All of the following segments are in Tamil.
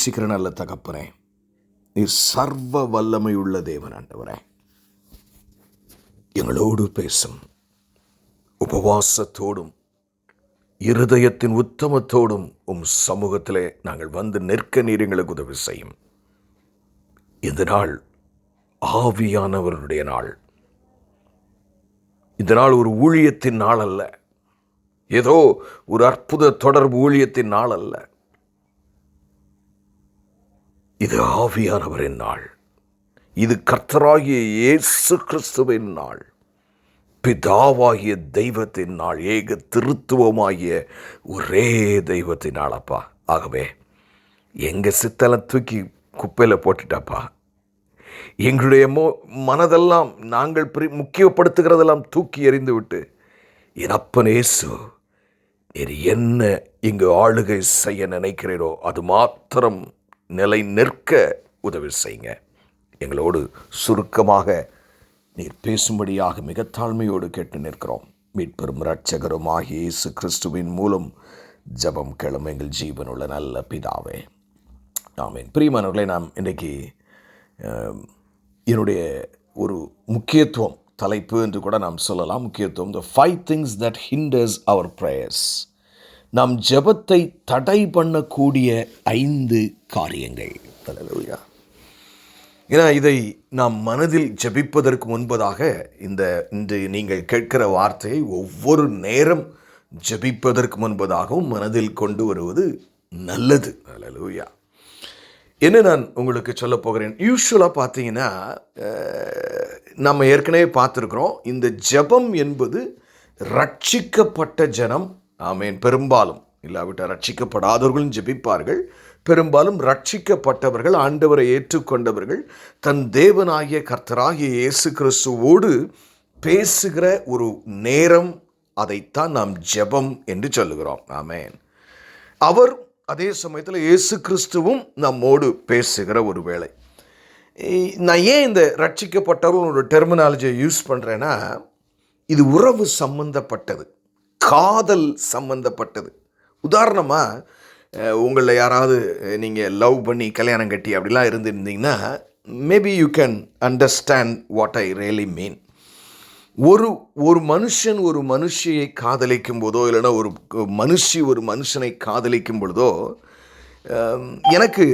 நேசிக்கிற நல்ல தகப்பனே நீ சர்வ வல்லமையுள்ள தேவன் ஆண்டவரே. எங்களோடு பேசும் உபவாசத்தோடும் இருதயத்தின் உத்தமத்தோடும் உம் சமூகத்திலே நாங்கள் வந்து நிற்க நீர் எங்களுக்கு உதவி செய்யும். இந்த நாள் ஆவியானவருடைய நாள். இந்த நாள் ஒரு ஊழியத்தின் நாள் அல்ல. ஏதோ ஒரு அற்புத தொடர்பு ஊழியத்தின் நாள் அல்ல. இது ஆவியானவரின் நாள். இது கர்த்தராகிய இயேசு கிறிஸ்துவின் நாள். பிதாவாகிய தெய்வத்தின் நாள். ஏக திருத்துவமாகிய ஒரே தெய்வத்தின் நாளப்பா. ஆகவே எங்கள் சித்தலை தூக்கி குப்பையில் போட்டுட்டாப்பா? எங்களுடைய மோ மனதெல்லாம் நாங்கள் பிரி முக்கியப்படுத்துகிறதெல்லாம் தூக்கி எறிந்து விட்டு என் அப்பன் இயேசு நீர் என்ன இங்கு ஆளுகை செய்ய நினைக்கிறீரோ அது மாத்திரம் நிலை நிற்க உதவி செய்யுங்க. எங்களோடு சுருக்கமாக நீர் பேசும்படியாக மிக தாழ்மையோடு கேட்டு நிற்கிறோம். மீட்பெரும் இரட்சகரும் இயேசு கிறிஸ்துவின் மூலம் ஜெபம் கேளும் எங்கள் ஜீவனுள்ள நல்ல பிதாவே. ஆமீன். பிரியமானவர்களை நாம் இன்றைக்கி என்னுடைய ஒரு முக்கியத்துவம் தலைப்பு என்று கூட நாம் சொல்லலாம். முக்கியத்துவம் the five things that hinders our prayers நாம் ஜெபத்தை தடை பண்ணக்கூடிய ஐந்து காரியங்கள். Hallelujah. ஏன்னா இதை நாம் மனதில் ஜெபிப்பதற்கு முன்பதாக இந்த இன்று நீங்கள் கேட்கிற வார்த்தையை ஒவ்வொரு நேரம் ஜெபிப்பதற்கு முன்பதாகவும் மனதில் கொண்டு வருவது நல்லது. அல்லூயா என்ன நான் உங்களுக்கு சொல்ல போகிறேன்? யூஸ்வலாக பார்த்தீங்கன்னா நம்ம ஏற்கனவே பார்த்துருக்குறோம் இந்த ஜெபம் என்பது ரட்சிக்கப்பட்ட ஜனம் ஆமேன். பெரும்பாலும் இல்லாவிட்டால் ரட்சிக்கப்படாதவர்களும் ஜெபிப்பார்கள். பெரும்பாலும் ரட்சிக்கப்பட்டவர்கள் ஆண்டவரை ஏற்றுக்கொண்டவர்கள் தன் தேவனாகிய கர்த்தராகிய இயேசு கிறிஸ்துவோடு பேசுகிற ஒரு நேரம் அதைத்தான் நாம் ஜெபம் என்று சொல்லுகிறோம். ஆமேன். அவர் அதே சமயத்தில் இயேசு கிறிஸ்துவும் நம்மோடு பேசுகிற ஒரு வேலை நான் ஏன் இந்த ரட்சிக்கப்பட்டவர்களோட டெர்மினாலஜியை யூஸ் பண்ணுறேன்னா இது உறவு சம்பந்தப்பட்டது. காதல் சம்பந்தப்பட்டது. உதாரணமாக உங்களில் யாராவது நீங்கள் லவ் பண்ணி கல்யாணம் கட்டி அப்படிலாம் இருந்திருந்தீங்கன்னா maybe you can understand what I really mean ஒரு ஒரு மனுஷன் ஒரு மனுஷியை காதலிக்கும் போதோ இல்லைன்னா ஒரு மனுஷி ஒரு மனுஷனை காதலிக்கும் பொழுதோ எனக்கு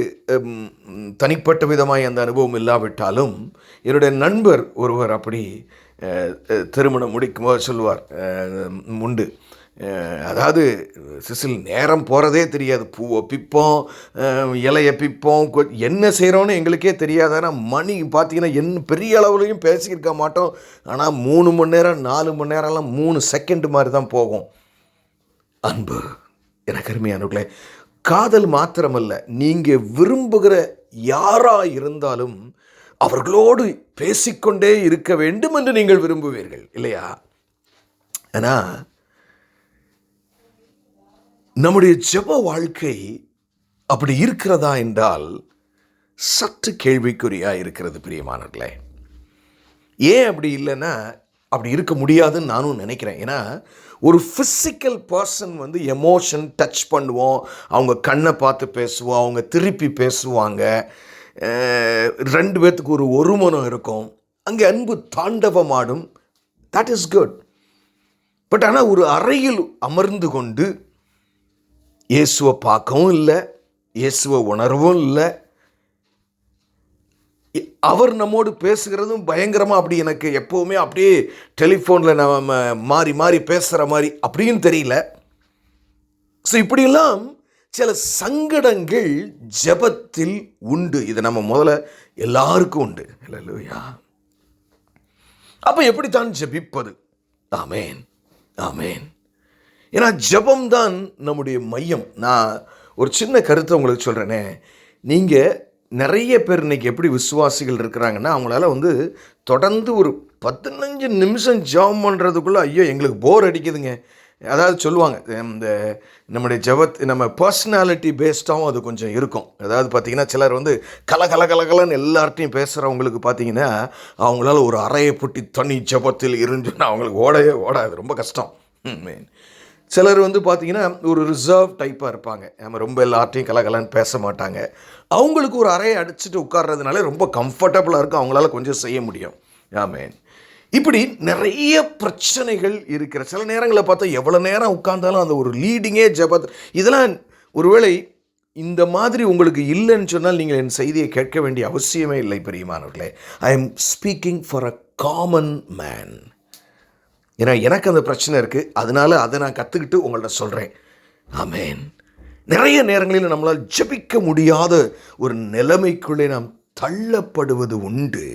தனிப்பட்ட விதமாக அந்த அனுபவம் இல்லாவிட்டாலும் என்னுடைய நண்பர் ஒருவர் அப்படி திருமணம் முடிக்கும் போது சொல்லுவார் உண்டு. அதாவது சிசில் நேரம் போகிறதே தெரியாது. பூவை பிப்போம் இலையை பிப்போம் கொ- என்ன செய்கிறோன்னு எங்களுக்கே தெரியாது. ஆனால் மணி பார்த்தீங்கன்னா என்ன பெரிய அளவுலையும் பேசியிருக்க மாட்டோம். ஆனால் மூணு மணி நேரம் நாலு மணி நேரம்லாம் மூணு செகண்ட் மாதிரி தான் போகும். அன்பு எனக்கு அருமையானவர்களே காதல் மாத்திரமல்ல நீங்கள் விரும்புகிற யாராக இருந்தாலும் அவர்களோடு பேசிக்கொண்டே இருக்க வேண்டும் என்று நீங்கள் விரும்புவீர்கள் இல்லையா? ஆனால் நம்முடைய ஜெப வாழ்க்கை அப்படி இருக்கிறதா என்றால் சற்று கேள்விக்குறியா இருக்கிறது பிரியமானர்களே ஏன் அப்படி இல்லைன்னா அப்படி இருக்க முடியாதுன்னு நானும் நினைக்கிறேன். ஏன்னா ஒரு ஃபிசிக்கல் பர்சன் வந்து எமோஷன் டச் பண்ணுவோம் அவங்க கண்ணை பார்த்து பேசுவோம் அவங்க திருப்பி பேசுவாங்க. ரெண்டு பேர்த்துக்கு ஒரு ஒருமனம் இருக்கும். அங்கே அன்பு தாண்டவமாடும். தட் இஸ் குட் பட் ஆனால் ஒரு அறையில் அமர்ந்து கொண்டு இயேசுவை பார்க்கவும் இல்லை இயேசுவை உணரவும் இல்லை. அவர் நம்மோடு பேசுகிறதும் பயங்கரமாக அப்படி எனக்கு எப்போவுமே அப்படியே டெலிஃபோனில் நம்ம மாறி மாறி பேசுகிற மாதிரி அப்படின்னு தெரியல. ஸோ இப்படியெல்லாம் சில சங்கடங்கள் ஜெபத்தில் உண்டு. இது நம்ம முதல்ல எல்லாருக்கும் உண்டு. இல்லையா அப்போ எப்படித்தான் ஜெபிப்பது? ஆமேன். ஆமேன். ஏன்னா ஜபம்தான் நம்முடைய மையம். நான் ஒரு சின்ன கருத்தை உங்களுக்கு சொல்கிறேனே நீங்கள் நிறைய பேர் இன்னைக்கு எப்படி விசுவாசிகள் இருக்கிறாங்கன்னா அவங்களால வந்து தொடர்ந்து ஒரு பதினஞ்சு நிமிஷம் ஜெபம் பண்ணுறதுக்குள்ளே ஐயோ எங்களுக்கு போர் அடிக்குதுங்க. அதாவது சொல்லுவாங்க இந்த நம்முடைய ஜபத் நம்ம பர்சனாலிட்டி பேஸ்டாகவும் அது கொஞ்சம் இருக்கும். அதாவது பார்த்தீங்கன்னா சிலர் வந்து கல கல கலகலன்னு எல்லார்ட்டையும் பேசுகிறவங்களுக்கு பார்த்தீங்கன்னா அவங்களால ஒரு அறையை புட்டி தனி ஜெபத்தில் இருந்துன்னா அவங்களுக்கு ஓடவே ஓடாது. ரொம்ப கஷ்டம். மெயின் சிலர் வந்து பார்த்தீங்கன்னா ஒரு ரிசர்வ் டைப்பாக இருப்பாங்க. நம்ம ரொம்ப எல்லார்ட்டையும் கலகலன்னு பேச மாட்டாங்க. அவங்களுக்கு ஒரு அறையை அடிச்சுட்டு உட்கார்றதுனால ரொம்ப கம்ஃபர்டபுளாக இருக்கும் அவங்களால கொஞ்சம் செய்ய முடியும். ஆமேன் இப்படி நிறைய பிரச்சனைகள் இருக்கிற சில நேரங்களில் பார்த்தா எவ்வளோ நேரம் உட்காந்தாலும் அந்த ஒரு லீடிங்கே ஜபத் இதெல்லாம் ஒருவேளை இந்த மாதிரி உங்களுக்கு இல்லைன்னு சொன்னால் நீங்கள் என் செய்தியை கேட்க வேண்டிய அவசியமே இல்லை பெரியமானவர்களே. I am speaking for a common man ஏன்னா எனக்கு அந்த பிரச்சனை இருக்குது அதனால அதை நான் கற்றுக்கிட்டு உங்கள்ட்ட சொல்கிறேன் ஆமேன் நிறைய நேரங்களில் நம்மளால் ஜெபிக்க முடியாத ஒரு நிலைமைக்குள்ளே நாம் தள்ளப்படுவது உண்டு.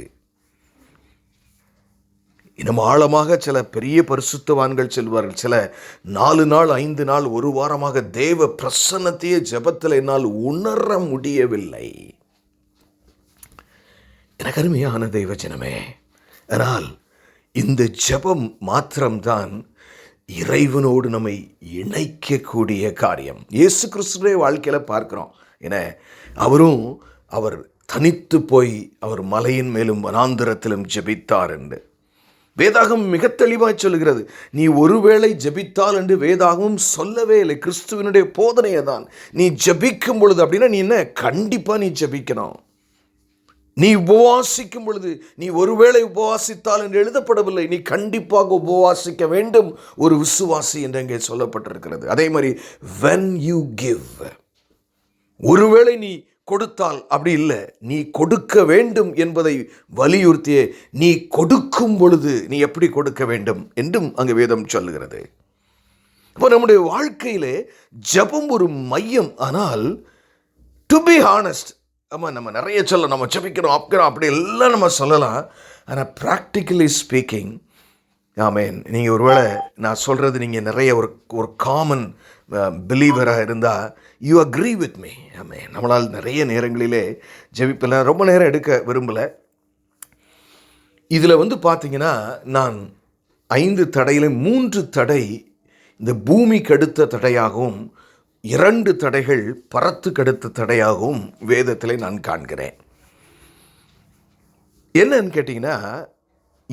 இன்னும் ஆழமாக சில பெரிய பரிசுத்தவான்கள் செல்வார்கள். சில நாலு நாள் ஐந்து நாள் ஒரு வாரமாக தேவ பிரசன்னத்தையே ஜெபத்தில் என்னால் உணர முடியவில்லை. எனக்கு அருமையான தெய்வ ஜனமே ஆனால் இந்த ஜெபம் மாத்திரம்தான் இறைவனோடு நம்மை இணைக்கக்கூடிய காரியம். இயேசு கிறிஸ்துடைய வாழ்க்கையில் பார்க்குறோம். என அவரும் அவர் தனித்து போய் அவர் மலையின் மேலும் வனாந்திரத்திலும் ஜெபித்தார் என்று. வேதாகம் மிக தெளிவாய் சொல்கிறது நீ ஒருவேளை ஜபித்தால் என்று வேதாகமும் சொல்லவே இல்லை. கிறிஸ்துவனுடைய போதனையை தான் நீ ஜபிக்கும் பொழுது அப்படின்னா நீ என்ன? கண்டிப்பாக நீ ஜெபிக்கணும். நீ உபவாசிக்கும் பொழுது நீ ஒருவேளை உபவாசித்தால் என்று எழுதப்படவில்லை. நீ கண்டிப்பாக உபவாசிக்க வேண்டும். ஒரு விசுவாசி என்று அங்கே சொல்லப்பட்டிருக்கிறது. அதே மாதிரி வென் யூ கிவ் ஒருவேளை நீ கொடுத்தால் அப்படி இல்லை. நீ கொடுக்க வேண்டும் என்பதை வலியுறுத்திய நீ கொடுக்கும் பொழுது நீ எப்படி கொடுக்க வேண்டும் என்றும் அங்கு வேதம் சொல்லுகிறது. இப்போ நம்முடைய வாழ்க்கையிலே ஜெபம் ஒரு மையம். ஆனால் டு பி ஹானஸ்ட் ஆமாம் நம்ம நிறைய சொல்லலாம். நம்ம ஜபிக்கிறோம் அப்புறம் அப்படி எல்லாம் நம்ம சொல்லலாம். ஆனால் ப்ராக்டிக்கலி ஸ்பீக்கிங் ஆமேன். நீங்கள் ஒருவேளை நான் சொல்கிறது நீங்கள் நிறைய ஒரு ஒரு காமன் பிலீவராக இருந்தால் யூ அக்ரி வித் மீ ஆமே நம்மளால் நிறைய நேரங்களிலே ஜெபிப்பில். ரொம்ப நேரம் எடுக்க விரும்பலை. இதில் வந்து பார்த்தீங்கன்னா நான் ஐந்து தடையில் மூன்று தடை இந்த பூமிக்கு அடுத்த தடையாகவும் இரண்டு தடைகள் பரத்துக்கு அடுத்த தடையாகவும் வேதத்தில் நான் காண்கிறேன். என்னன்னு கேட்டிங்கன்னா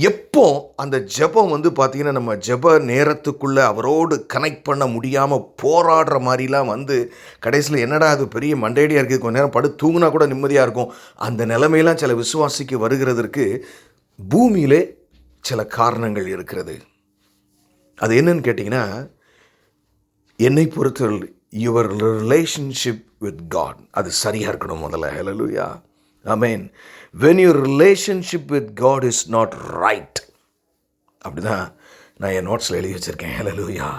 எப்போ அந்த ஜெபம் வந்து பார்த்திங்கன்னா நம்ம ஜெப நேரத்துக்குள்ளே அவரோடு கனெக்ட் பண்ண முடியாமல் போராடுற மாதிரிலாம் வந்து கடைசியில் என்னடா அது பெரிய மண்டையடியாக இருக்குது? கொஞ்ச நேரம் படு தூங்கினா கூட நிம்மதியாக இருக்கும். அந்த நிலைமையெல்லாம் சில விசுவாசிக்கு வருகிறதற்கு பூமியிலே சில காரணங்கள் இருக்கிறது. அது என்னன்னு கேட்டிங்கன்னா என்னை பொறுத்தவரை யுவர் ரிலேஷன்ஷிப் வித் காட் அது சரியாக இருக்கணும் முதல்ல. லுயா I mean when your relationship with God is not right அப்படி தான் நான் என் நோட்ஸில் எழுதி வச்சுருக்கேன். ஹலலூயா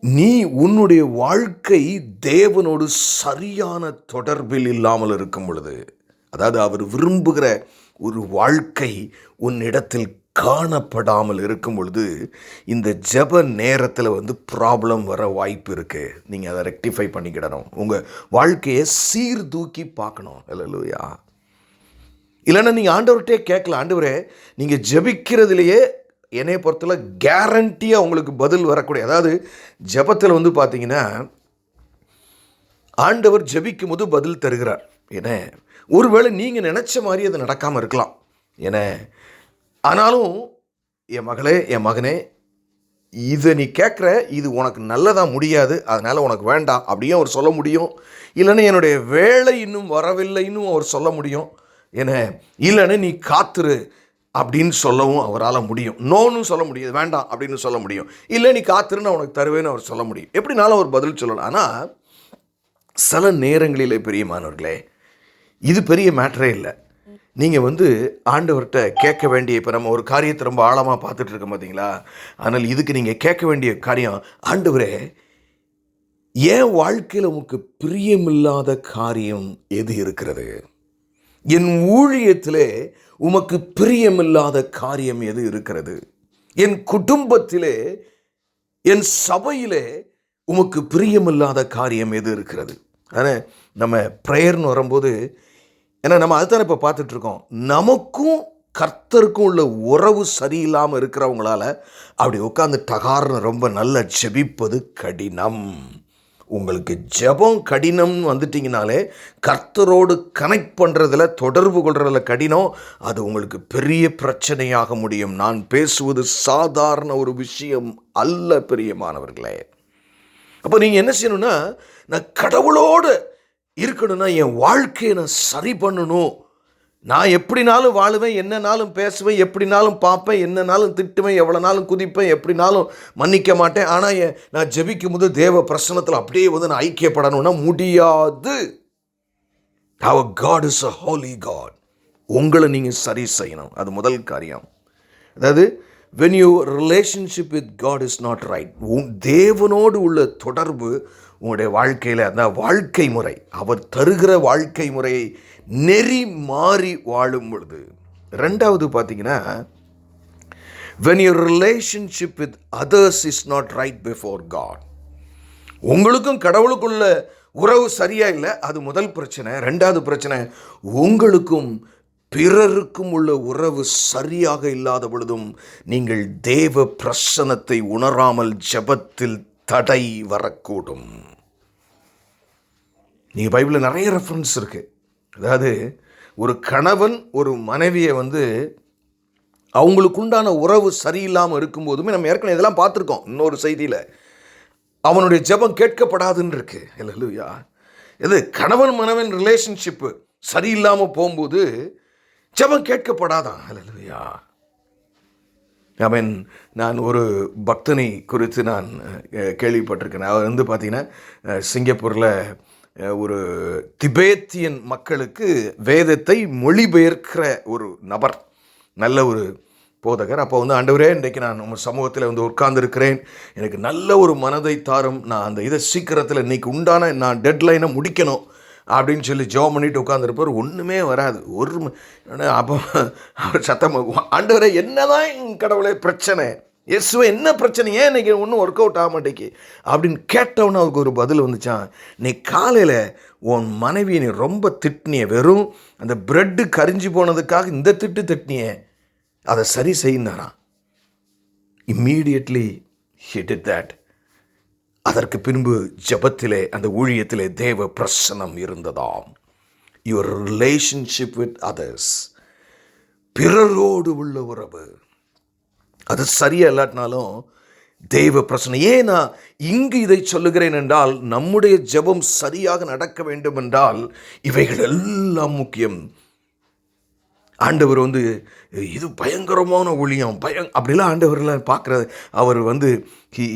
நீ உன்னுடைய வாழ்க்கை தேவனோடு சரியான தொடர்பில் இல்லாமல் இருக்கும் பொழுது அதாவது அவர் விரும்புகிற ஒரு வாழ்க்கை உன்னிடத்தில் காணப்படாமல் இருக்கும் பொழுது இந்த ஜெப நேரத்தில் வந்து ப்ராப்ளம் வர வாய்ப்பு இருக்குது நீங்கள் அதை ரெக்டிஃபை பண்ணிக்கிடணும். உங்கள் வாழ்க்கையை சீர்தூக்கி பார்க்கணும். இல்லையா இல்லைன்னா நீங்கள் ஆண்டவர்கிட்டே கேட்கல. ஆண்டவரே நீங்கள் ஜபிக்கிறதுலையே என்னைய பொறுத்தல கேரண்டியாக உங்களுக்கு பதில் வரக்கூடிய அதாவது ஜெபத்தில் வந்து பார்த்தீங்கன்னா ஆண்டவர் ஜபிக்கும் போது பதில் தருகிறார். என்ன ஒருவேளை நீங்கள் நினச்ச மாதிரி அது நடக்காமல் இருக்கலாம். என ஆனாலும் என் மகளே என் மகனே இதை நீ கேட்குற இது உனக்கு நல்லதாக முடியாது அதனால் உனக்கு வேண்டாம் அப்படியும் அவர் சொல்ல முடியும். இல்லைன்னா என்னுடைய வேலை இன்னும் வரவில்லைன்னு அவர் சொல்ல முடியும். என்ன இல்லைன்னு நீ காத்துரு அப்படின்னு சொல்லவும் அவரால் முடியும். நோன்னு சொல்ல முடியாது வேண்டாம் அப்படின்னு சொல்ல முடியும். இல்லை நீ காத்துருன்னு உனக்கு தருவேன்னு அவர் சொல்ல முடியும். எப்படினாலும் அவர் பதில் சொல்லலாம். ஆனால் சில நேரங்களிலே பெரியமானவர்களே இது பெரிய மேட்டரே இல்லை. நீங்கள் வந்து ஆண்டவர்கிட்ட கேட்க வேண்டிய இப்போ நம்ம ஒரு காரியத்தை ரொம்ப ஆழமாக பார்த்துட்டு இருக்கோம் பார்த்தீங்களா ஆனால் இதுக்கு நீங்கள் கேட்க வேண்டிய காரியம் ஆண்டவரே என் வாழ்க்கையில் உமக்கு பிரியமில்லாத காரியம் எது இருக்கிறது? என் ஊழியத்திலே உமக்கு பிரியமில்லாத காரியம் எது இருக்கிறது? என் குடும்பத்திலே என் சபையிலே உமக்கு பிரியமில்லாத காரியம் எது இருக்கிறது? ஆனால் நம்ம ப்ரேயர்னு வரும்போது ஏன்னா நம்ம அதுதானே இப்போ பார்த்துட்ருக்கோம். நமக்கும் கர்த்தருக்கும் உள்ள உறவு சரியில்லாமல் இருக்கிறவங்களால அப்படி உட்காந்து டகார்னு ரொம்ப நல்லா ஜெபிப்பது கடினம். உங்களுக்கு ஜெபம் கடினம்னு வந்துட்டிங்கனாலே கர்த்தரோடு கனெக்ட் பண்ணுறதுல தொடர்பு கொள்றதுல கடினம். அது உங்களுக்கு பெரிய பிரச்சனையாக முடியும். நான் பேசுவது சாதாரண ஒரு விஷயம் அல்ல பிரியமானவர்களே. அப்போ நீங்கள் என்ன செய்யணும்னா நான் கடவுளோடு இருக்கணும்னா என் வாழ்க்கையை நான் சரி பண்ணணும். நான் எப்படினாலும் வாழுவேன் என்னனாலும் பேசுவேன் எப்படினாலும் பார்ப்பேன் என்னனாலும் திட்டுவேன் எவ்வளோ நாளும் குதிப்பேன் எப்படினாலும் மன்னிக்க மாட்டேன். ஆனால் நான் ஜெபிக்கும் போது தேவ பிரசனத்தில் அப்படியே வந்து நான் ஐக்கியப்படணும்னா முடியாது. அவர் God is a holy God உங்களை நீங்கள் சரி செய்யணும். அது முதல் காரியம். அதாவது when you relationship with God is not right உன் தேவனோடு உள்ள தொடர்பு உங்களுடைய வாழ்க்கையில் அந்த வாழ்க்கை முறை. அவர் தருகிற வாழ்க்கை முறையை நெறி மாறி வாழும் பொழுது ரெண்டாவது பார்த்தீங்கன்னா when your relationship with others is not right before God உங்களுக்கும் கடவுளுக்குள்ள உறவு சரியா இல்லை அது முதல் பிரச்சனை. ரெண்டாவது பிரச்சனை உங்களுக்கும் பிறருக்கும் உள்ள உறவு சரியாக இல்லாத பொழுதும் நீங்கள் தேவ பிரசனத்தை உணராமல் ஜெபத்தில் தடை வரக்கூடும். நீங்கள் பைபிளில் நிறைய ரெஃபரன்ஸ் இருக்குது அதாவது ஒரு கணவன் ஒரு மனைவியை வந்து அவங்களுக்கு உண்டான உறவு சரியில்லாமல் இருக்கும்போதுமே நம்ம ஏற்கனவே இதெல்லாம் பார்த்துருக்கோம் இன்னொரு செய்தியில். அவனுடைய ஜெபம் கேட்கப்படாதுன்னு இருக்கு இல்லையா இது கணவன் மனைவன் ரிலேஷன்ஷிப்பு சரியில்லாமல் போகும்போது ஜெபம் கேட்கப்படாதான் இல்லையா ஐ மீன் நான் ஒரு பக்தனை குறித்து நான் கேள்விப்பட்டிருக்கேன். அவர் வந்து பார்த்தீங்கன்னா சிங்கப்பூரில் ஒரு திபேத்தியன் மக்களுக்கு வேதத்தை மொழிபெயர்க்கிற ஒரு நபர் நல்ல ஒரு போதகர். அப்போ வந்து ஆண்டவரே இன்றைக்கு நான் உங்கள் சமூகத்தில் வந்து உட்கார்ந்துருக்கிறேன். எனக்கு நல்ல ஒரு மனதை தாரும். நான் அந்த இதை சீக்கிரத்தில் இன்னைக்கு உண்டான நான் டெட்லைனை முடிக்கணும் அப்படின்னு சொல்லி ஜோம் பண்ணிட்டு உட்காந்துருப்பார் ஒன்றுமே வராது. ஒரு அப்போ அவர் சத்தம் ஆண்டவரே என்னதான் என் கடவுளே பிரச்சனை. இயேசுவே என்ன பிரச்சனை? ஏன் இன்றைக்கி ஒன்றும் ஒர்க் அவுட் ஆக மாட்டேங்கி அப்படின்னு கேட்டவொன்னே அவருக்கு ஒரு பதில் வந்துச்சான் நீ காலையில் உன் மனைவி நீ ரொம்ப திட்டினிய வெறும் அந்த பிரெட்டு கரிஞ்சு போனதுக்காக இந்த திட்டு திட்டினிய. அதை சரி செய்யினாராம். இம்மீடியட்லி ஹிட் தட் அதற்கு பின்பு ஜபத்திலே அந்த ஊழியத்திலே தேவ பிரசனம் இருந்ததாம். யுவர் ரிலேஷன்ஷிப் வித் அதர்ஸ் பிறரோடு உள்ள உறவு. அது சரியா இல்லாட்டினாலும் தெய்வ பிரச்சனை. ஏன் நான் இங்கு இதை சொல்லுகிறேன் என்றால் நம்முடைய ஜெபம் சரியாக நடக்க வேண்டும் என்றால் இவைகள் எல்லாம் முக்கியம். ஆண்டவர் வந்து இது பயங்கரமான ஊழியம் பயம் அப்படிலாம் ஆண்டவர்லாம் பார்க்குறது அவர் வந்து he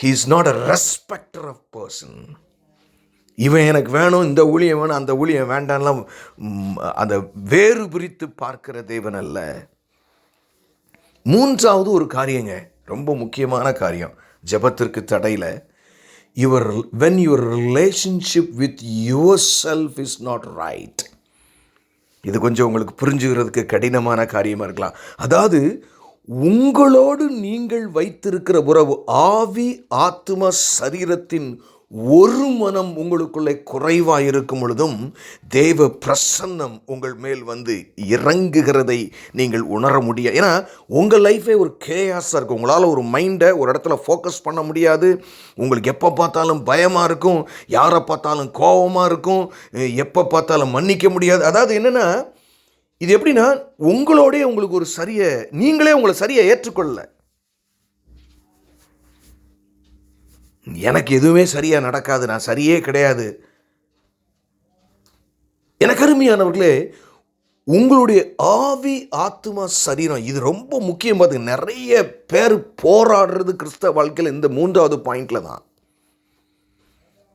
he is not a respecter of person இவன் எனக்கு வேணும் இந்த ஊழியம் வேணும் அந்த ஊழியம் வேண்டாம்லாம் அந்த வேறு பிரித்து பார்க்கிற தேவன் அல்ல. மூன்றாவது ஒரு காரியங்க ரொம்ப முக்கியமான காரியம். ஜெபத்திற்கு தடையில் your when your relationship with yourself is not right இது கொஞ்சம் உங்களுக்கு புரிஞ்சுக்கிறதுக்கு கடினமான காரியமாக இருக்கலாம். அதாவது உங்களோடு நீங்கள் வைத்திருக்கிற உறவு ஆவி ஆத்ம சரீரத்தின் ஒரு மனம் உங்களுக்குள்ளே குறைவாக இருக்கும் பொழுதும் தேவ பிரசன்னம் உங்கள் மேல் வந்து இறங்குகிறதை நீங்கள் உணர முடியாது ஏன்னா உங்கள் லைஃபே ஒரு கேயாஸாக இருக்கும். உங்களால் ஒரு மைண்டை ஒரு இடத்துல ஃபோக்கஸ் பண்ண முடியாது. உங்களுக்கு எப்போ பார்த்தாலும் பயமாக இருக்கும். யாரை பார்த்தாலும் கோபமாக இருக்கும். எப்போ பார்த்தாலும் மன்னிக்க முடியாது. அதாவது என்னென்னா இது எப்படின்னா உங்களோடே உங்களுக்கு ஒரு சரியை நீங்களே உங்களை சரியாக ஏற்றுக்கொள்ளல. எனக்கு எதுவுமே சரியாக நடக்காது நான் சரியே கிடையாது. எனக்கு அருமையானவர்களே உங்களுடைய ஆவி ஆத்மா சரீரம் இது ரொம்ப முக்கியம் பார்த்து நிறைய பேர் போராடுறது கிறிஸ்தவ வாழ்க்கையில் இந்த மூன்றாவது பாயிண்டில் தான்.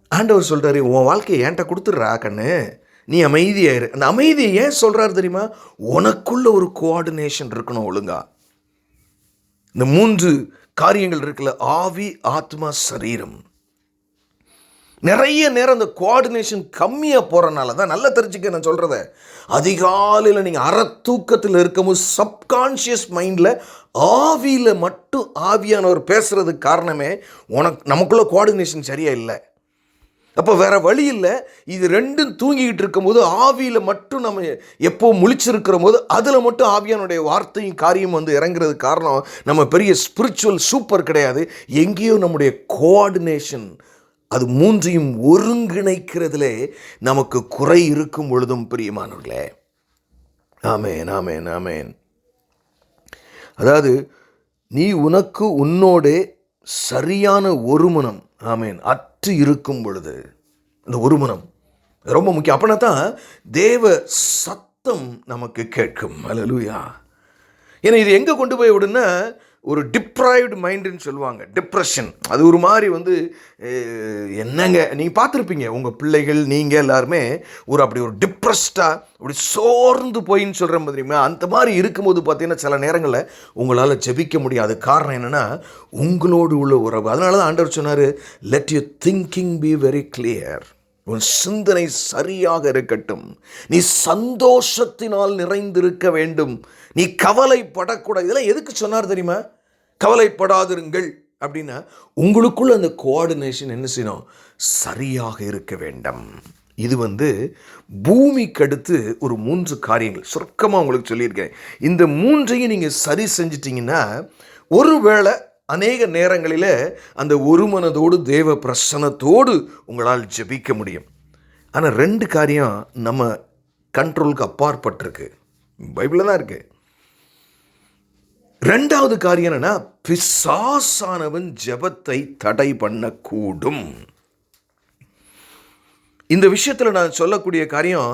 ஆண்டவர் சொல்கிறாரு உன் வாழ்க்கையை என்கிட்ட கொடுத்துட்றா கண்ணு. நீ அமைதியாயிரு அந்த அமைதியை ஏன் சொல்கிறாரு தெரியுமா? உனக்குள்ள ஒரு கோஆர்டினேஷன் இருக்கணும் ஒழுங்கா. இந்த மூன்று காரியங்கள் இருக்குல்ல ஆவி ஆத்மா சரீரம். நிறைய நேரம் அந்த கோஆர்டினேஷன் கம்மியாக போகிறனால தான் நல்லா தெரிஞ்சுக்க நான் சொல்கிறத அதிகாலையில் நீங்கள் அற தூக்கத்தில் இருக்கும்போது சப்கான்ஷியஸ் மைண்டில் ஆவியில் மட்டும் ஆவியானவர் பேசுகிறதுக்கு காரணமே உனக்கு நமக்குள்ளே கோஆர்டினேஷன் சரியாக இல்லை. அப்போ வேற வழி இல்லை. இது ரெண்டும் தூங்கிக்கிட்டு இருக்கும்போது ஆவியில் மட்டும் நம்ம எப்போ முழிச்சிருக்கிற போது அதில் மட்டும் ஆவியானுடைய வார்த்தையும் காரியம் வந்து இறங்குறது காரணம் நம்ம பெரிய ஸ்பிரிச்சுவல் சூப்பர் கிடையாது. எங்கேயோ நம்முடைய கோஆர்டினேஷன் அது மூன்றையும் ஒருங்கிணைக்கிறதுலே நமக்கு குறை இருக்கும் பொழுதும் பிரியமானவர்களே. ஆமேன் ஆமேன் ஆமேன். அதாவது நீ உனக்கு உன்னோடே சரியான ஒருமனம் ஆமேன் பற்று இருக்கும் பொழுது இந்த ஒருமனம் ரொம்ப முக்கியம். அப்படின்னா தான் தேவ சத்தம் நமக்கு கேட்கும். அல்லேலூயா ஏன்னா இது எங்கே கொண்டு போய் விடுன்னா ஒரு டிப்ரைவ்டு மைண்டுன்னு சொல்லுவாங்க. டிப்ரெஷன் அது ஒரு மாதிரி வந்து என்னங்க? நீங்கள் பார்த்துருப்பீங்க. உங்கள் பிள்ளைகள் நீங்கள் எல்லாருமே ஒரு அப்படி ஒரு டிப்ரெஸ்டாக அப்படி சோர்ந்து போயின்னு சொல்கிற மாதிரியுமே அந்த மாதிரி இருக்கும்போது பார்த்தீங்கன்னா சில நேரங்களில் உங்களால் ஜெபிக்க முடியாது. காரணம் என்னென்னா உங்களோடு உள்ள உறவு. அதனால தான் ஆண்டவர் சொன்னார் let you thinking be very clear உன் சிந்தனை சரியாக இருக்கட்டும். நீ சந்தோஷத்தினால் நிறைந்திருக்க வேண்டும். நீ கவலைப்படக்கூடாது. இதெல்லாம் எதுக்கு சொன்னார் தெரியுமா? கவலைப்படாதிருங்கள் அப்படின்னா உங்களுக்குள்ள அந்த கோஆர்டினேஷன் என்ன செய்யணும் சரியாக இருக்க வேண்டும். இது வந்து பூமிக்கு அடுத்து ஒரு மூன்று காரியங்கள். சுருக்கமாக உங்களுக்கு சொல்லியிருக்கேன். இந்த மூன்றையும் நீங்கள் சரி செஞ்சிட்டிங்கன்னா ஒருவேளை அநேக நேரங்களில் அந்த ஒருமனதோடு தேவ பிரசனத்தோடு உங்களால் ஜெபிக்க முடியும். ஆனால் ரெண்டு காரியம் நம்ம கண்ட்ரோலுக்கு அப்பாற்பட்டிருக்கு. பைபிளில் தான் இருக்குது ரெண்டாவது காரியம் என்னென்னா பிசாசானவன் ஜெபத்தை தடை பண்ணக்கூடும். இந்த விஷயத்தில் நான் சொல்லக்கூடிய காரியம்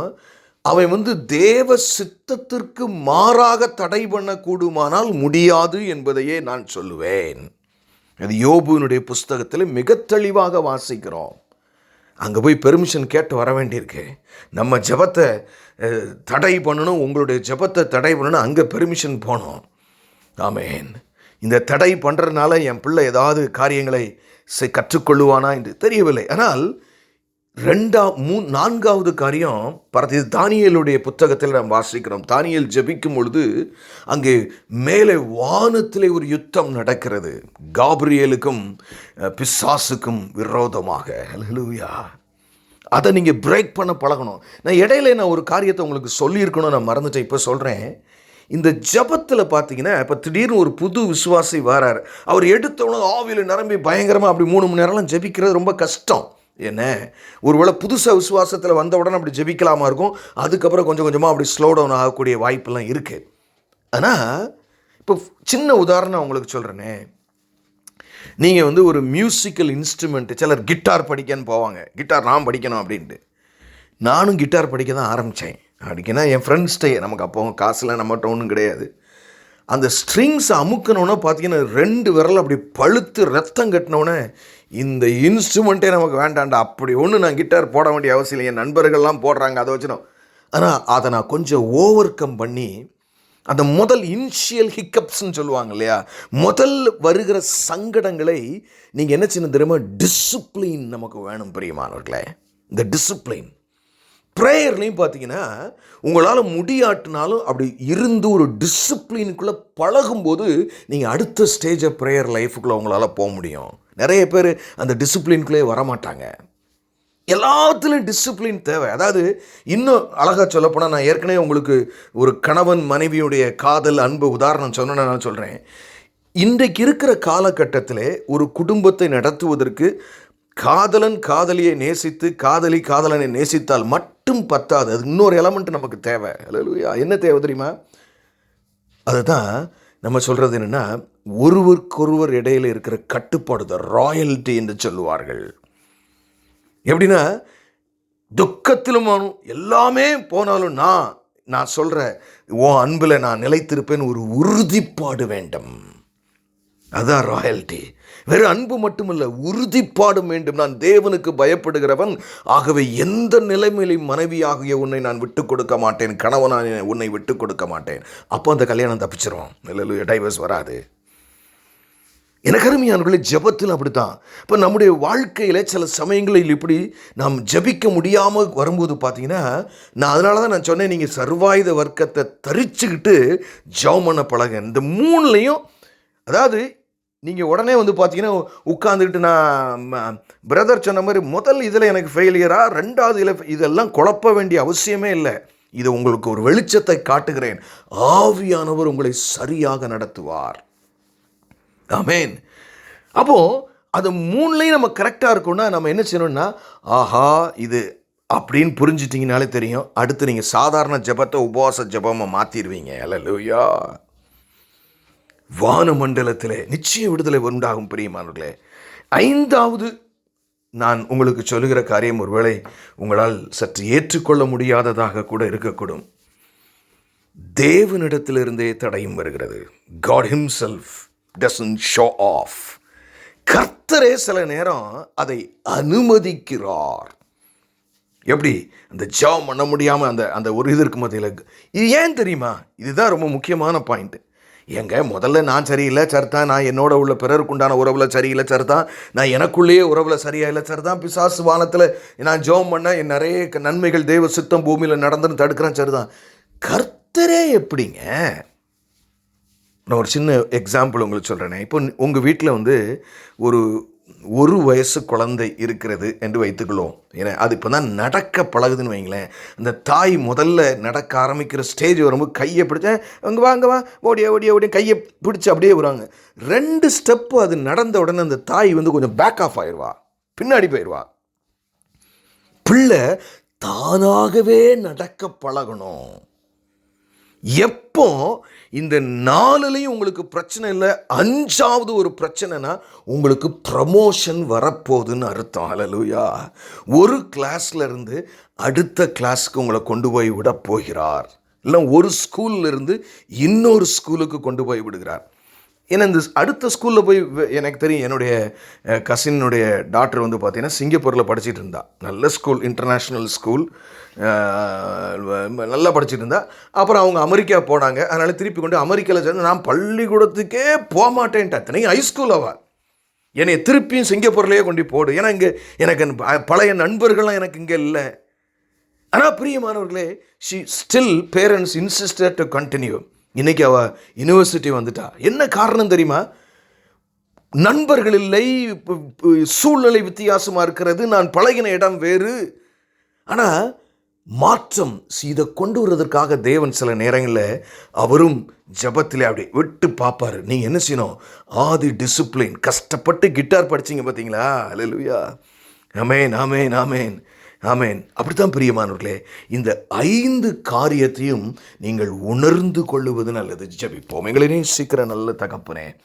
அவன் வந்து தேவ சித்தத்திற்கு மாறாக தடை பண்ணக்கூடுமானால் முடியாது என்பதையே நான் சொல்லுவேன். அது யோபுவினுடைய புஸ்தகத்தில் மிக தெளிவாக வாசிக்கிறோம். அங்கே போய் பெர்மிஷன் கேட்டு வர வேண்டியிருக்கு. நம்ம ஜெபத்தை தடை பண்ணணும் உங்களுடைய ஜெபத்தை தடை பண்ணணும் அங்கே பெர்மிஷன் போனோம். ஆமேன். இந்த தடை பண்ணுறதுனால என் பிள்ளை ஏதாவது காரியங்களை செ- கற்றுக்கொள்ளுவானா என்று தெரியவில்லை. ஆனால் ரெண்டா மூ நான்காவது காரியம் பரத் தானியலுடைய புத்தகத்தில் நாம் வாசிக்கிறோம். தானியல் ஜபிக்கும் பொழுது அங்கே மேலே வானத்திலே ஒரு யுத்தம் நடக்கிறது. காப்ரியலுக்கும் பிசாசுக்கும் விரோதமாக. ஹலுவியா அதை நீங்கள் பிரேக் பண்ண பழகணும். நான் இடையில நான் ஒரு காரியத்தை உங்களுக்கு சொல்லியிருக்கணும் நான் மறந்துட்டேன். இப்போ சொல்கிறேன் இந்த ஜபத்தில் பார்த்தீங்கன்னா இப்போ திடீர்னு ஒரு புது விசுவாசி வரார். அவர் எடுத்தவனும் ஆவியில் நிரம்பி பயங்கரமாக அப்படி மூணு மணி நேரம்லாம் ஜெபிக்கிறது ரொம்ப கஷ்டம். என்ன? ஒருவேளை புதுசாக விசுவாசத்தில் வந்த உடனே அப்படி ஜெபிக்கலாமா இருக்கும்? அதுக்கப்புறம் கொஞ்சம் கொஞ்சமாக அப்படி ஸ்லோ டவுன் ஆகக்கூடிய வாய்ப்பெல்லாம் இருக்குது ஆனால் இப்போ சின்ன உதாரணம் உங்களுக்கு சொல்கிறேனே நீங்கள் வந்து ஒரு மியூசிக்கல் இன்ஸ்ட்ருமெண்ட் சிலர் கிட்டார் படிக்கன்னு போவாங்க. கிட்டார் நான் படிக்கணும் அப்படின்ட்டு. நானும் கிட்டார் படிக்க தான் ஆரம்பித்தேன் அப்படின்னா என் ஃப்ரெண்ட்ஸ்டே நமக்கு அப்போ காசுலாம் நம்மகிட்ட ஒன்றும் கிடையாது. அந்த ஸ்ட்ரிங்ஸை அமுக்கணுன்னா பார்த்தீங்கன்னா ரெண்டு விரல் அப்படி பழுத்து ரத்தம் கட்டினோன்னே இந்த இன்ஸ்ட்ருமெண்ட்டே நமக்கு வேண்டாண்டா அப்படி ஒன்று நான் கிட்டார் போட வேண்டிய அவசியம் இல்லை என் நண்பர்கள்லாம் போடுறாங்க அதை வச்சுனோம். ஆனால் அதை நான் கொஞ்சம் ஓவர் கம் பண்ணி அந்த முதல் இனிஷியல் ஹிக்கப்ஸ்ன்னு சொல்லுவாங்க இல்லையா முதல் வருகிற சங்கடங்களை நீங்கள் என்ன செய்யணும் தெரியுமா? டிசிப்ளின் நமக்கு வேணும் பிரியமானவர்களே. இந்த டிசிப்ளின் ப்ரேயர்லேயும் பார்த்தீங்கன்னா உங்களால் முடியாட்டினாலும் அப்படி இருந்து ஒரு டிசிப்ளினுக்குள்ளே பழகும்போது நீங்கள் அடுத்த ஸ்டேஜ் ஆஃப் ப்ரேயர் லைஃபுக்குள்ளே உங்களால் போக முடியும். நிறைய பேர் அந்த டிசிப்ளின்குள்ளே வரமாட்டாங்க. எல்லாத்துலேயும் டிசிப்ளின் தேவை. அதாவது இன்னும் அழகாக சொல்லப்போனால் நான் ஏற்கனவே உங்களுக்கு ஒரு கணவன் மனைவியுடைய காதல் அன்பு உதாரணம் சொன்னேன்னு நான் சொல்கிறேன் இன்றைக்கு இருக்கிற காலகட்டத்தில் ஒரு குடும்பத்தை நடத்துவதற்கு காதலன் காதலியை நேசித்து காதலி காதலனை நேசித்தால் மட்டும் மட்டும் பத்தாது. அது இன்னொரு எலமெண்ட் நமக்கு தேவை. என்ன தேவை தெரியுமா? அதுதான் நம்ம சொல்கிறது என்னென்னா ஒருவருக்கொருவர் இடையில இருக்கிற கட்டுப்பாடு ராயல்ட்டி என்று சொல்லுவார்கள். எப்படின்னா துக்கத்திலும் எல்லாமே போனாலும் நான் நான் சொல்கிறேன் உன் அன்பில் நான் நிலைத்திருப்பேன் ஒரு உறுதிப்பாடு வேண்டும். அதுதான் ராயல்ட்டி வெறும் அன்பு மட்டுமல்ல உறுதிப்பாடும் வேண்டும். நான் தேவனுக்கு பயப்படுகிறவன். ஆகவே எந்த நிலைமையிலும் மனைவியாகிய உன்னை நான் விட்டு கொடுக்க மாட்டேன். கணவனான உன்னை விட்டு கொடுக்க மாட்டேன். அப்போ அந்த கல்யாணம் தப்பிச்சிரும் இல்லை டைவர்ஸ் வராது. எனக்கு அருமையானவர்களே அப்படி அப்படித்தான். இப்போ நம்முடைய வாழ்க்கையில் சில சமயங்களில் இப்படி நாம் ஜெபிக்க முடியாமல் வரும்போது பார்த்தீங்கன்னா நான் அதனால தான் நான் சொன்னேன் நீங்கள் சர்வாயுத வர்க்கத்தை தரிச்சுக்கிட்டு ஜெபம் பண்ண பழக இந்த மூணுலையும் அதாவது நீங்கள் உடனே வந்து பார்த்தீங்கன்னா உட்காந்துக்கிட்டு நான் பிரதர் சொன்ன மாதிரி முதல் இதில் எனக்கு ஃபெயிலியரா ரெண்டாவது இதில் இதெல்லாம் குழப்ப வேண்டிய அவசியமே இல்லை. இது உங்களுக்கு ஒரு வெளிச்சத்தை காட்டுகிறேன். ஆவியானவர் உங்களை சரியாக நடத்துவார். ஆமேன். அப்போது அது மூணுலேயும் நம்ம கரெக்டாக இருக்கோம்னா நம்ம என்ன செய்யணும்னா ஆஹா இது அப்படின்னு புரிஞ்சிட்டிங்கனாலே தெரியும். அடுத்து நீங்கள் சாதாரண ஜெபத்தை உபவாச ஜெபமாக மாற்றிடுவீங்க அல்லூயா வானமண்டலத்தில் நிச்சய விடுதலை உண்டாகும் பிரியமானவர்களே ஐந்தாவது நான் உங்களுக்கு சொல்லுகிற காரியம் ஒருவேளை உங்களால் சற்று ஏற்றுக்கொள்ள முடியாததாக கூட இருக்கக்கூடும். தேவனிடத்திலிருந்தே தடையும் வருகிறது. God himself doesn't show off கர்த்தரே சில நேரம் அதை அனுமதிக்கிறார். எப்படி? அந்த ஜாப் பண்ண முடியாமல் அந்த அந்த ஒரு இது இருக்கு. மத்தியில் இது ஏன் தெரியுமா? இதுதான் ரொம்ப முக்கியமான பாயிண்ட்டு எங்க முதல்ல நான் சரியில்லை சர்தான். நான் என்னோட உள்ள பிறருக்குண்டான உறவில் சரியில்லை சர்தான். நான் எனக்குள்ளேயே உறவில் சரியா இல்லை சரிதான். பிசாசு வானத்தில் நான் ஜோம் பண்ண என் நிறைய க- நன்மைகள் தெய்வ சித்தம் பூமியில் நடந்துன்னு தடுக்கிறேன் சரிதான். கர்த்தரே எப்படிங்க? நான் ஒரு சின்ன எக்ஸாம்பிள் உங்களுக்கு சொல்கிறேனே இப்போ உங்கள் வீட்டில் வந்து ஒரு ஒரு வயசு குழந்தை இருக்கிறது என்று வைத்துக்கொள்வோம். ஏன்னா அது இப்போ தான் நடக்க பழகுதுன்னு வைங்களேன். அந்த தாய் முதல்ல நடக்க ஆரம்பிக்கிற ஸ்டேஜ் வரும்போது கையை பிடிச்சேன் அங்கே வாங்க வா ஓடிய ஓடிய ஓடிய கையை பிடிச்சி அப்படியே வருவாங்க. ரெண்டு ஸ்டெப்பு அது நடந்த உடனே அந்த தாய் வந்து கொஞ்சம் பேக் ஆஃப் ஆயிடுவா. பின்னாடி போயிடுவா. பிள்ளை தானாகவே நடக்க பழகணும். எப்போ இந்த நாலுலையும் உங்களுக்கு பிரச்சனை இல்லை. அஞ்சாவது ஒரு பிரச்சனைனா உங்களுக்கு ப்ரமோஷன் வரப்போகுதுன்னு அர்த்தம். அலலுயா ஒரு கிளாஸ்லேருந்து அடுத்த கிளாஸ்க்கு உங்களை கொண்டு போய் விட போகிறார். இல்லை ஒரு ஸ்கூல்லேருந்து இன்னொரு ஸ்கூலுக்கு கொண்டு போய் விடுகிறார். ஏன்னா இந்த அடுத்த ஸ்கூலில் போய் எனக்கு தெரியும் என்னுடைய கசினுடைய டாக்டர் வந்து பார்த்தீங்கன்னா சிங்கப்பூரில் படிச்சுட்டு இருந்தா. நல்ல ஸ்கூல் இன்டர்நேஷ்னல் ஸ்கூல் நல்லா படிச்சிட்டு இருந்தா. அப்புறம் அவங்க அமெரிக்கா போனாங்க. அதனால் திருப்பி கொண்டு அமெரிக்காவில் சேர்ந்து நான் பள்ளிக்கூடத்துக்கே போக மாட்டேன்ட்டா. இத்தனையும் ஹைஸ்கூல் அவள் என்னை திருப்பியும் சிங்கப்பூர்லேயே கொண்டு போடு. ஏன்னா இங்கே எனக்கு ப- பழைய நண்பர்கள்லாம் எனக்கு இங்கே இல்லை. ஆனால் பிரியமானவர்களே she still parents insisted to continue இன்றைக்கி அவள் யூனிவர்சிட்டி வந்துட்டா. என்ன காரணம் தெரியுமா? நண்பர்கள் இல்லை சூழ்நிலை வித்தியாசமாக இருக்கிறது நான் பழகின இடம் வேறு. ஆனால் மாற்றம் இதை கொண்டு வருவதற்காக தேவன் சில நேரங்களில் அவரும் ஜபத்தில் அப்படி விட்டு பார்ப்பார். நீங்கள் என்ன செய்யணும்? ஆதி டிசிப்ளின் கஷ்டப்பட்டு கிட்டார் படிச்சீங்க பார்த்தீங்களா? அல்லேலூயா அமேன் அமேன் அமேன் ஆமேன். அப்படித்தான் பிரியமானவர்களே இந்த ஐந்து காரியத்தையும் நீங்கள் உணர்ந்து கொள்ளுவது நல்லது. ஜெபிப்போம். எங்களினே சீக்கிரம் நல்ல தகப்பனே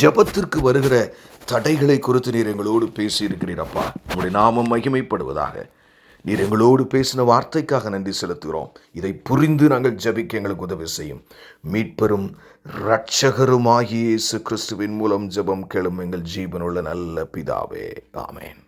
ஜெபத்திற்கு வருகிற தடைகளை குறித்து நீர் எங்களோடு பேசியிருக்கிறீர் அப்பா. உங்களுடைய நாமம் மகிமைப்படுவதாக நீர் எங்களோடு பேசின வார்த்தைக்காக நன்றி செலுத்துகிறோம். இதை புரிந்து நாங்கள் ஜபிக்க எங்களுக்கு உதவி செய்யும். மீட்பெரும் இரட்சகருமாகிய இயேசு கிறிஸ்துவின் மூலம் ஜெபம் கேளும் எங்கள் ஜீவனுள்ள நல்ல பிதாவே. ஆமேன்.